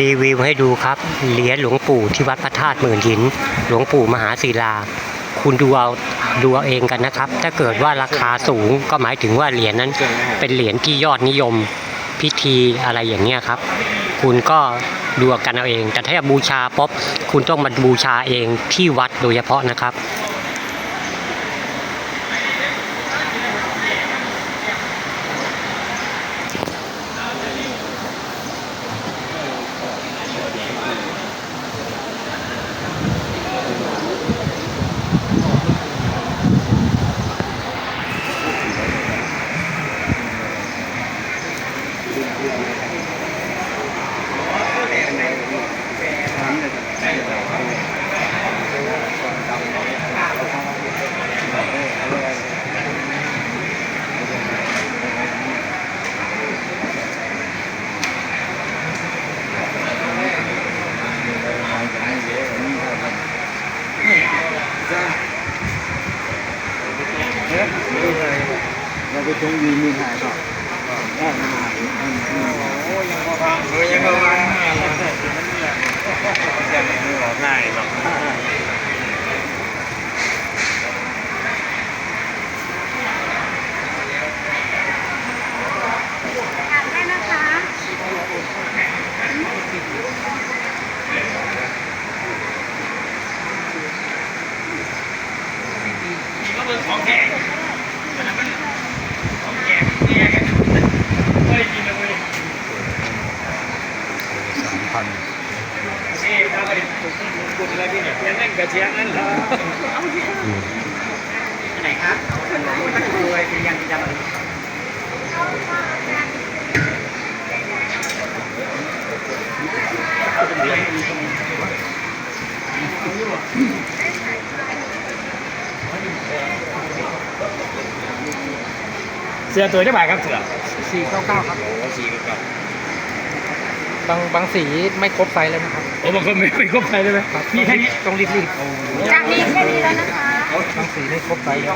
รีวิวให้ดูครับ เหรียญหลวงปู่ที่วัดพระธาตุหมื่นหิน หลวงปู่มหาศิลา คุณดูเอาดูเอาเองกันนะครับ ถ้าเกิดว่าราคาสูงก็หมายถึงว่าเหรียญนั้น เป็นเหรียญที่ยอดนิยมพิธีอะไรอย่างเงี้ยครับ คุณก็ดูกันเอาเอง แต่ถ้าบูชาป๊อบคุณต้องมาบูชาเองที่วัดโดยเฉพาะนะครับ เราไปตรงยืนมือหายก่อนได้ม่หายโอ้ยังพอฟังยังพอฟังจะไม่หลอกง่ายหรอกทานได้นะคะ สามพัน ไหนครับมันรวยเป็นยัง จะมาเสือตัวได้บ่ายครับเสือสี่เก้าเก้าครับสี่กับ บางบางสีไม่ครบไซส์เลยนะครับโอ้บางคนไม่ไม่ครบไปได้ไหมมีแค่นี้ ต้องรีบรีบจากนี้แค่นี้แล้วนะคะ บางสีไม่ครบไซส์เลย